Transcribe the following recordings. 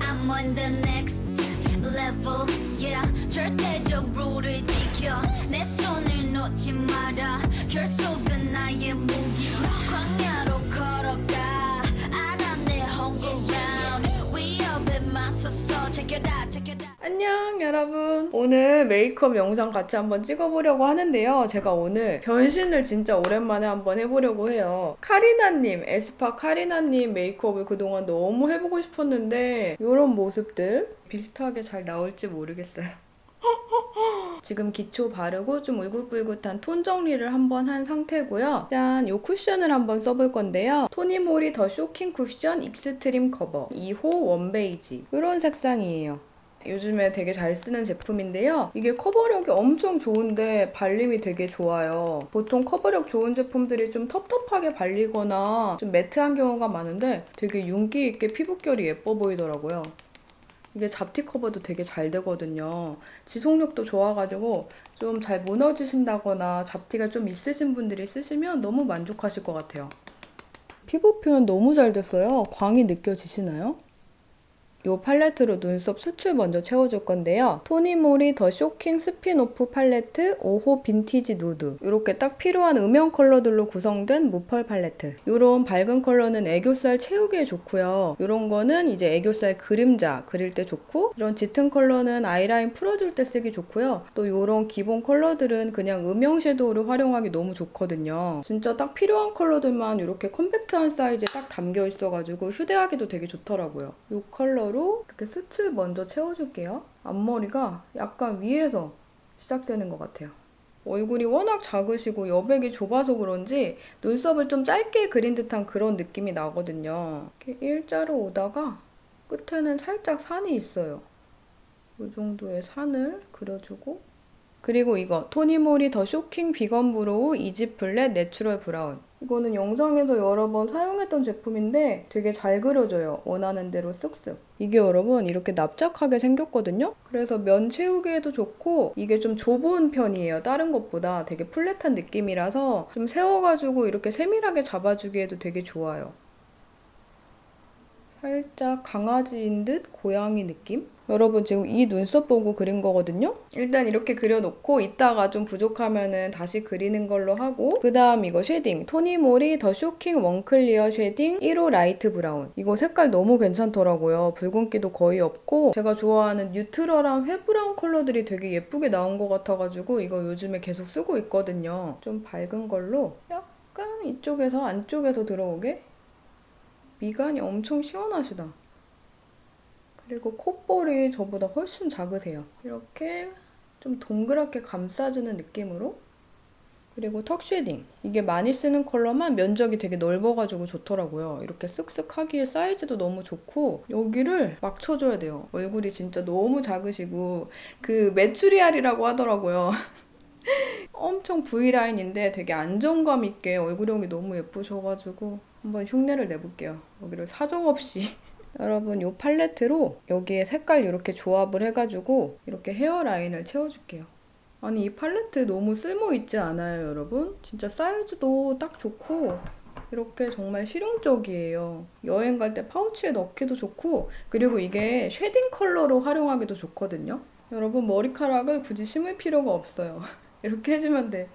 I'm on the next level yeah. 절대적으로를 지켜. 내 손을 놓지 마라. 결속은 나의 무기 안녕 여러분 오늘 메이크업 영상 같이 한번 찍어보려고 하는데요 제가 오늘 변신을 진짜 오랜만에 한번 해보려고 해요 카리나님 에스파 카리나님 메이크업을 그동안 너무 해보고 싶었는데 이런 모습들 비슷하게 잘 나올지 모르겠어요 지금 기초 바르고 좀 울긋불긋한 톤 정리를 한번 한 상태고요. 짠! 이 쿠션을 한번 써볼 건데요. 토니모리 더 쇼킹 쿠션 익스트림 커버 2호 원베이지 이런 색상이에요. 요즘에 되게 잘 쓰는 제품인데요. 이게 커버력이 엄청 좋은데 발림이 되게 좋아요. 보통 커버력 좋은 제품들이 좀 텁텁하게 발리거나 좀 매트한 경우가 많은데 되게 윤기 있게 피부결이 예뻐 보이더라고요. 이게 잡티 커버도 되게 잘 되거든요. 지속력도 좋아가지고 좀 잘 무너지신다거나 잡티가 좀 있으신 분들이 쓰시면 너무 만족하실 것 같아요. 피부 표현 너무 잘 됐어요. 광이 느껴지시나요? 이 팔레트로 눈썹 수출 먼저 채워줄 건데요. 토니모리 더 쇼킹 스피노프 팔레트 5호 빈티지 누드. 이렇게 딱 필요한 음영 컬러들로 구성된 무펄 팔레트. 이런 밝은 컬러는 애교살 채우기에 좋고요. 이런 거는 이제 애교살 그림자 그릴 때 좋고 이런 짙은 컬러는 아이라인 풀어줄 때 쓰기 좋고요. 또 이런 기본 컬러들은 그냥 음영 섀도우를 활용하기 너무 좋거든요. 진짜 딱 필요한 컬러들만 이렇게 컴팩트한 사이즈에 딱 담겨 있어가지고 휴대하기도 되게 좋더라고요. 이 컬러 로 이렇게 수출 먼저 채워줄게요. 앞머리가 약간 위에서 시작되는 것 같아요. 얼굴이 워낙 작으시고 여백이 좁아서 그런지 눈썹을 좀 짧게 그린 듯한 그런 느낌이 나거든요. 이렇게 일자로 오다가 끝에는 살짝 산이 있어요. 이 정도의 산을 그려주고 그리고 이거 토니모리 더 쇼킹 비건 브로우 이지 플랫 내추럴 브라운 이거는 영상에서 여러 번 사용했던 제품인데 되게 잘 그려져요. 원하는 대로 쓱쓱. 이게 여러분 이렇게 납작하게 생겼거든요. 그래서 면 채우기에도 좋고 이게 좀 좁은 편이에요. 다른 것보다 되게 플랫한 느낌이라서 좀 세워가지고 이렇게 세밀하게 잡아주기에도 되게 좋아요. 살짝 강아지인 듯 고양이 느낌? 여러분 지금 이 눈썹 보고 그린 거거든요? 일단 이렇게 그려놓고 이따가 좀 부족하면은 다시 그리는 걸로 하고 그 다음 이거 쉐딩. 토니모리 더 쇼킹 원클리어 쉐딩 1호 라이트 브라운. 이거 색깔 너무 괜찮더라고요. 붉은기도 거의 없고 제가 좋아하는 뉴트럴한 회브라운 컬러들이 되게 예쁘게 나온 것 같아가지고 이거 요즘에 계속 쓰고 있거든요. 좀 밝은 걸로 약간 이쪽에서 안쪽에서 들어오게 미간이 엄청 시원하시다. 그리고 콧볼이 저보다 훨씬 작으세요. 이렇게 좀 동그랗게 감싸주는 느낌으로. 그리고 턱 쉐딩. 이게 많이 쓰는 컬러만 면적이 되게 넓어가지고 좋더라고요. 이렇게 쓱쓱 하기에 사이즈도 너무 좋고, 여기를 막 쳐줘야 돼요. 얼굴이 진짜 너무 작으시고, 그 메추리알이라고 하더라고요. 엄청 V라인인데 되게 안정감 있게 얼굴형이 너무 예쁘셔가지고 한번 흉내를 내볼게요. 여기를 사정없이 여러분 이 팔레트로 여기에 색깔 이렇게 조합을 해가지고 이렇게 헤어라인을 채워줄게요. 아니 이 팔레트 너무 쓸모 있지 않아요 여러분? 진짜 사이즈도 딱 좋고 이렇게 정말 실용적이에요. 여행 갈 때 파우치에 넣기도 좋고 그리고 이게 쉐딩 컬러로 활용하기도 좋거든요. 여러분 머리카락을 굳이 심을 필요가 없어요. 이렇게 해주면 돼.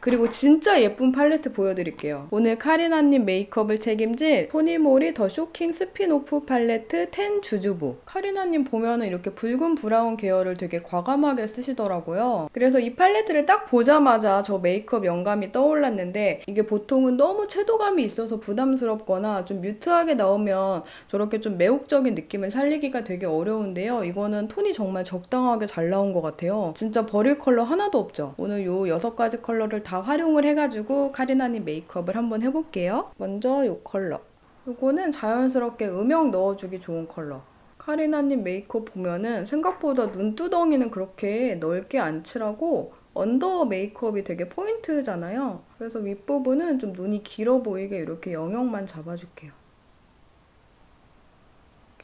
그리고 진짜 예쁜 팔레트 보여드릴게요. 오늘 카리나님 메이크업을 책임질 토니모리 더 쇼킹 스피노프 팔레트 10 주주부. 카리나님 보면은 이렇게 붉은 브라운 계열을 되게 과감하게 쓰시더라고요. 그래서 이 팔레트를 딱 보자마자 저 메이크업 영감이 떠올랐는데 이게 보통은 너무 채도감이 있어서 부담스럽거나 좀 뮤트하게 나오면 저렇게 좀 매혹적인 느낌을 살리기가 되게 어려운데요. 이거는 톤이 정말 적당하게 잘 나온 것 같아요. 진짜 버릴 컬러 하나도 없죠. 오늘 요 여섯 가지 컬러를 다 활용을 해가지고 카리나님 메이크업을 한번 해볼게요. 먼저 이 컬러. 이거는 자연스럽게 음영 넣어주기 좋은 컬러. 카리나님 메이크업 보면은 생각보다 눈두덩이는 그렇게 넓게 안 칠하고 언더 메이크업이 되게 포인트잖아요. 그래서 윗부분은 좀 눈이 길어 보이게 이렇게 영역만 잡아줄게요.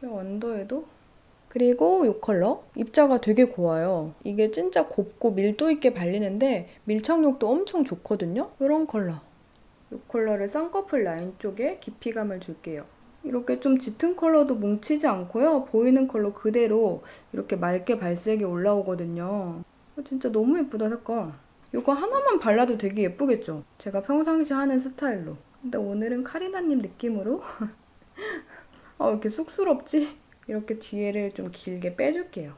이렇게 언더에도 그리고 이 컬러 입자가 되게 고와요. 이게 진짜 곱고 밀도 있게 발리는데 밀착력도 엄청 좋거든요. 이런 컬러. 이 컬러를 쌍꺼풀 라인 쪽에 깊이감을 줄게요. 이렇게 좀 짙은 컬러도 뭉치지 않고요. 보이는 컬러 그대로 이렇게 맑게 발색이 올라오거든요. 어, 진짜 너무 예쁘다 색깔. 이거 하나만 발라도 되게 예쁘겠죠? 제가 평상시 하는 스타일로. 근데 오늘은 카리나님 느낌으로 아, 왜 이렇게 쑥스럽지? 이렇게 뒤에를 좀 길게 빼줄게요.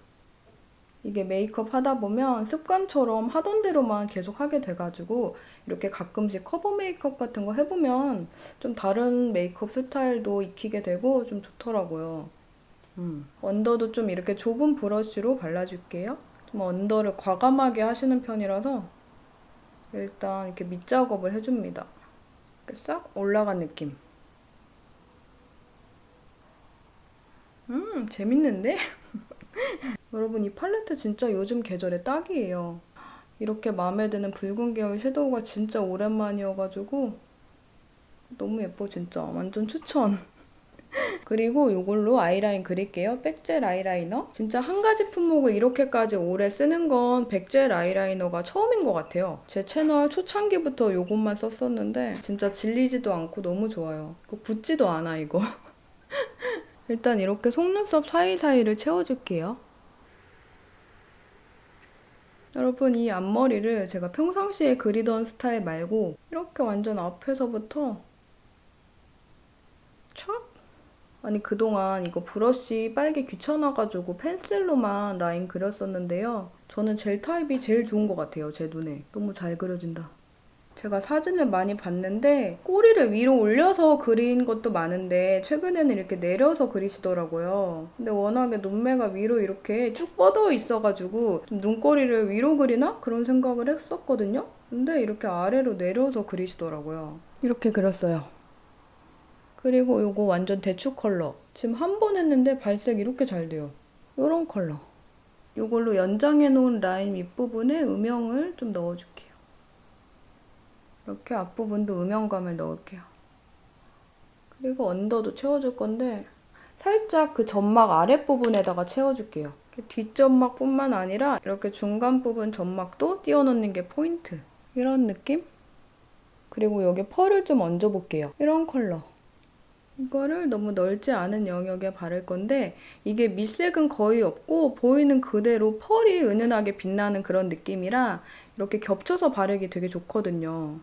이게 메이크업 하다 보면 습관처럼 하던 대로만 계속 하게 돼가지고 이렇게 가끔씩 커버 메이크업 같은 거 해보면 좀 다른 메이크업 스타일도 익히게 되고 좀 좋더라고요. 음. 언더도 좀 이렇게 좁은 브러쉬로 발라줄게요. 좀 언더를 과감하게 하시는 편이라서 일단 이렇게 밑작업을 해줍니다. 이렇게 싹 올라간 느낌. 음, 재밌는데? 여러분 이 팔레트 진짜 요즘 계절에 딱이에요. 이렇게 마음에 드는 붉은 계열 섀도우가 진짜 오랜만이어가지고 너무 예뻐 진짜 완전 추천. 그리고 이걸로 아이라인 그릴게요. 백젤 아이라이너. 진짜 한 가지 품목을 이렇게까지 오래 쓰는 건 백젤 아이라이너가 처음인 것 같아요. 제 채널 초창기부터 이것만 썼었는데 진짜 질리지도 않고 너무 좋아요. 붙지도 않아 이거. 일단 이렇게 속눈썹 사이사이를 채워줄게요. 여러분 이 앞머리를 제가 평상시에 그리던 스타일 말고 이렇게 완전 앞에서부터 촥 아니 그동안 이거 브러쉬 빨기 귀찮아가지고 펜슬로만 라인 그렸었는데요. 저는 젤 타입이 제일 좋은 것 같아요. 제 눈에. 너무 잘 그려진다. 제가 사진을 많이 봤는데 꼬리를 위로 올려서 그린 것도 많은데 최근에는 이렇게 내려서 그리시더라고요. 근데 워낙에 눈매가 위로 이렇게 쭉 뻗어 있어가지고 좀 눈꼬리를 위로 그리나? 그런 생각을 했었거든요. 근데 이렇게 아래로 내려서 그리시더라고요. 이렇게 그렸어요. 그리고 이거 완전 대추 컬러. 지금 한 번 했는데 발색 이렇게 잘 돼요. 이런 컬러. 이걸로 연장해 놓은 라인 윗부분에 음영을 좀 넣어줄게요. 이렇게 앞부분도 음영감을 넣을게요. 그리고 언더도 채워줄 건데 살짝 그 점막 아랫부분에다가 채워줄게요. 뒷점막뿐만 아니라 이렇게 중간 부분 점막도 띄워놓는 게 포인트. 이런 느낌? 그리고 여기 펄을 좀 얹어볼게요. 이런 컬러. 이거를 너무 넓지 않은 영역에 바를 건데 이게 밑색은 거의 없고 보이는 그대로 펄이 은은하게 빛나는 그런 느낌이라 이렇게 겹쳐서 바르기 되게 좋거든요.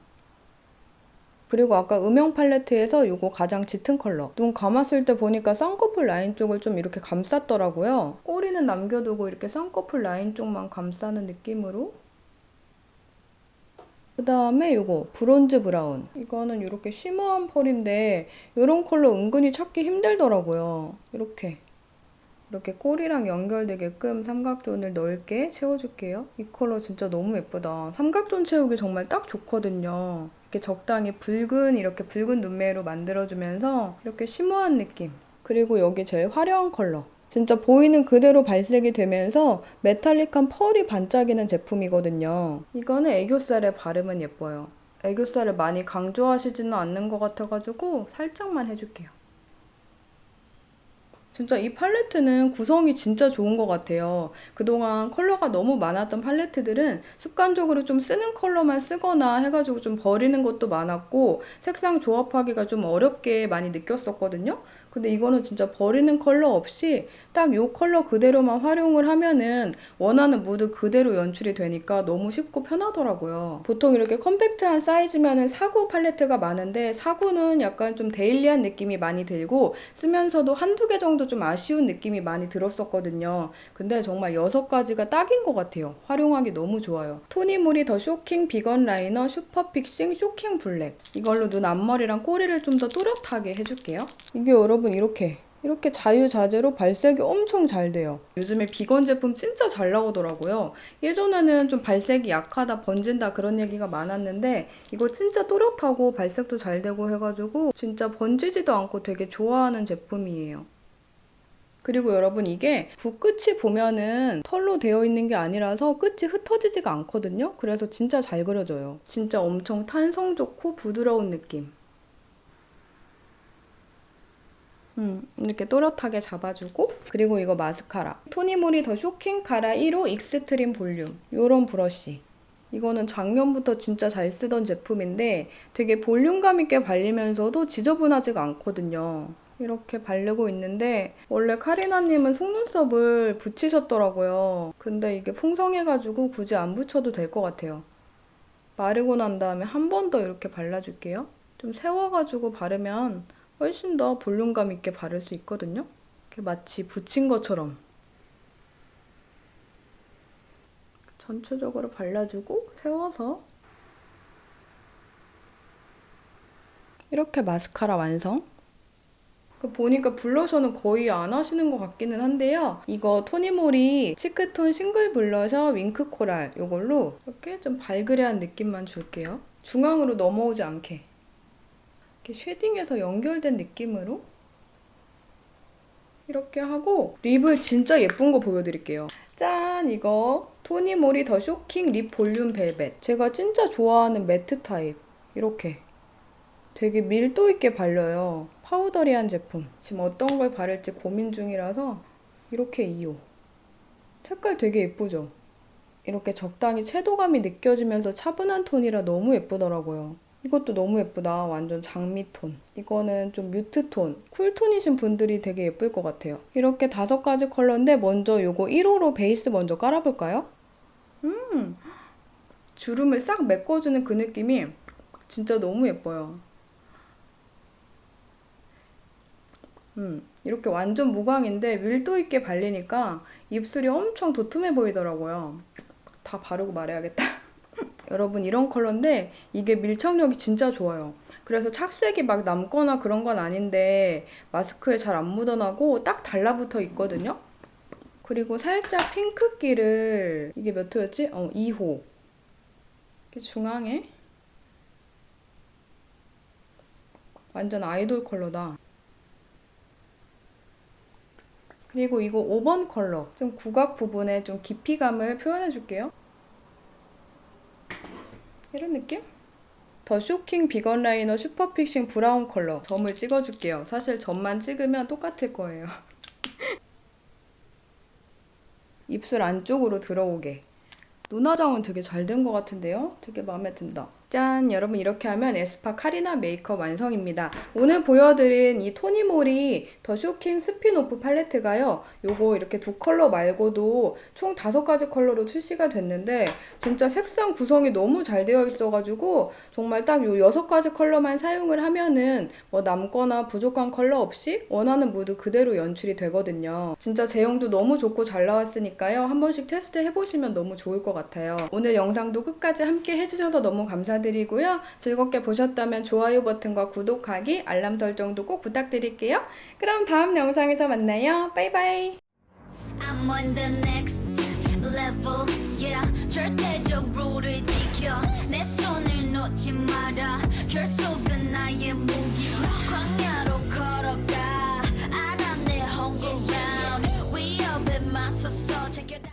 그리고 아까 음영 팔레트에서 이거 가장 짙은 컬러. 눈 감았을 때 보니까 쌍꺼풀 라인 쪽을 좀 이렇게 감쌌더라고요. 꼬리는 남겨두고 이렇게 쌍꺼풀 라인 쪽만 감싸는 느낌으로. 그 다음에 이거 브론즈 브라운. 이거는 이렇게 쉬머한 펄인데 이런 컬러 은근히 찾기 힘들더라고요. 이렇게. 이렇게 꼬리랑 연결되게끔 삼각존을 넓게 채워줄게요. 이 컬러 진짜 너무 예쁘다. 삼각존 채우기 정말 딱 좋거든요. 이렇게 적당히 붉은 이렇게 붉은 눈매로 만들어주면서 이렇게 쉬머한 느낌. 그리고 여기 제일 화려한 컬러. 진짜 보이는 그대로 발색이 되면서 메탈릭한 펄이 반짝이는 제품이거든요. 이거는 애교살에 바르면 예뻐요. 애교살을 많이 강조하시지는 않는 것 같아가지고 살짝만 해줄게요. 진짜 이 팔레트는 구성이 진짜 좋은 것 같아요. 그동안 컬러가 너무 많았던 팔레트들은 습관적으로 좀 쓰는 컬러만 쓰거나 해가지고 좀 버리는 것도 많았고 색상 조합하기가 좀 어렵게 많이 느꼈었거든요. 근데 이거는 진짜 버리는 컬러 없이 딱이 컬러 그대로만 활용을 하면은 원하는 무드 그대로 연출이 되니까 너무 쉽고 편하더라고요. 보통 이렇게 컴팩트한 사이즈면은 사구 팔레트가 많은데 사구는 약간 좀 데일리한 느낌이 많이 들고 쓰면서도 한두 개 정도 좀 아쉬운 느낌이 많이 들었었거든요. 근데 정말 여섯 가지가 딱인 것 같아요. 활용하기 너무 좋아요. 토니모리 더 쇼킹 비건 라이너 슈퍼 픽싱 쇼킹 블랙. 이걸로 눈 앞머리랑 꼬리를 좀 더 또렷하게 해줄게요. 이게 여러분 이렇게 이렇게 자유자재로 발색이 엄청 잘 돼요. 요즘에 비건 제품 진짜 잘 나오더라고요. 예전에는 좀 발색이 약하다, 번진다 그런 얘기가 많았는데 이거 진짜 또렷하고 발색도 잘 되고 해가지고 진짜 번지지도 않고 되게 좋아하는 제품이에요. 그리고 여러분 이게 붓끝이 보면은 털로 되어 있는 게 아니라서 끝이 흩어지지가 않거든요. 그래서 진짜 잘 그려져요. 진짜 엄청 탄성 좋고 부드러운 느낌. 음, 이렇게 또렷하게 잡아주고 그리고 이거 마스카라 토니모리 더 쇼킹 카라 1호 익스트림 볼륨 요런 브러쉬 이거는 작년부터 진짜 잘 쓰던 제품인데 되게 볼륨감 있게 발리면서도 지저분하지가 않거든요 이렇게 바르고 있는데 원래 카리나님은 속눈썹을 붙이셨더라고요. 근데 이게 풍성해가지고 굳이 안 붙여도 될 것 같아요. 마르고 난 다음에 한 번 더 이렇게 발라줄게요. 좀 세워가지고 바르면 훨씬 더 볼륨감 있게 바를 수 있거든요. 이렇게 마치 붙인 것처럼. 전체적으로 발라주고 세워서 이렇게 마스카라 완성. 그 보니까 블러셔는 거의 안 하시는 것 같기는 한데요. 이거 토니모리 치크톤 싱글 블러셔 윙크 코랄 이걸로 이렇게 좀 발그레한 느낌만 줄게요. 중앙으로 넘어오지 않게. 이렇게 쉐딩해서 연결된 느낌으로 이렇게 하고 립을 진짜 예쁜 거 보여드릴게요. 짠! 이거 토니모리 더 쇼킹 립 볼륨 벨벳. 제가 진짜 좋아하는 매트 타입. 이렇게. 되게 밀도 있게 발려요. 파우더리한 제품. 지금 어떤 걸 바를지 고민 중이라서 이렇게 2호. 색깔 되게 예쁘죠? 이렇게 적당히 채도감이 느껴지면서 차분한 톤이라 너무 예쁘더라고요. 이것도 너무 예쁘다. 완전 장미톤. 이거는 좀 뮤트톤. 쿨톤이신 분들이 되게 예쁠 것 같아요. 이렇게 다섯 가지 컬러인데 먼저 요거 1호로 베이스 먼저 깔아볼까요? 음! 주름을 싹 메꿔주는 그 느낌이 진짜 너무 예뻐요. 음, 이렇게 완전 무광인데 밀도 있게 발리니까 입술이 엄청 도톰해 보이더라고요. 다 바르고 말해야겠다. 여러분 이런 컬러인데 이게 밀착력이 진짜 좋아요. 그래서 착색이 막 남거나 그런 건 아닌데 마스크에 잘 안 묻어나고 딱 달라붙어 있거든요. 그리고 살짝 핑크기를 이게 몇 호였지? 어, 2호. 이렇게 중앙에 완전 아이돌 컬러다. 그리고 이거 5번 컬러. 좀 구각 부분에 좀 깊이감을 표현해 줄게요. 이런 느낌? 더 쇼킹 비건 라이너 슈퍼 픽싱 브라운 컬러. 점을 찍어줄게요. 사실 점만 찍으면 똑같을 거예요. 입술 안쪽으로 들어오게. 눈화장은 되게 잘 된 것 같은데요? 되게 마음에 든다. 짠! 여러분 이렇게 하면 에스파 카리나 메이크업 완성입니다. 오늘 보여드린 이 토니모리 더 쇼킹 스피노프 팔레트가요. 요거 이렇게 두 컬러 말고도 총 다섯 가지 컬러로 출시가 됐는데 진짜 색상 구성이 너무 잘 되어 있어가지고 정말 딱 요 여섯 가지 컬러만 사용을 하면은 뭐 남거나 부족한 컬러 없이 원하는 무드 그대로 연출이 되거든요. 진짜 제형도 너무 좋고 잘 나왔으니까요. 한 번씩 테스트 해보시면 너무 좋을 것 같아요. 오늘 영상도 끝까지 함께 해주셔서 너무 감사드 감사드리고요. 즐겁게 보셨다면 좋아요 버튼과 구독하기, 알람 설정도 꼭 부탁드릴게요. 그럼 다음 영상에서 만나요. 바이바이. I'm on the next level, yeah. 절대적 룰을 지켜. 내 손을 놓지 마라. 결속은 나의 무기. 광야로 걸어가. 알아, 내 home ground. 위협에 맞서서 check it out.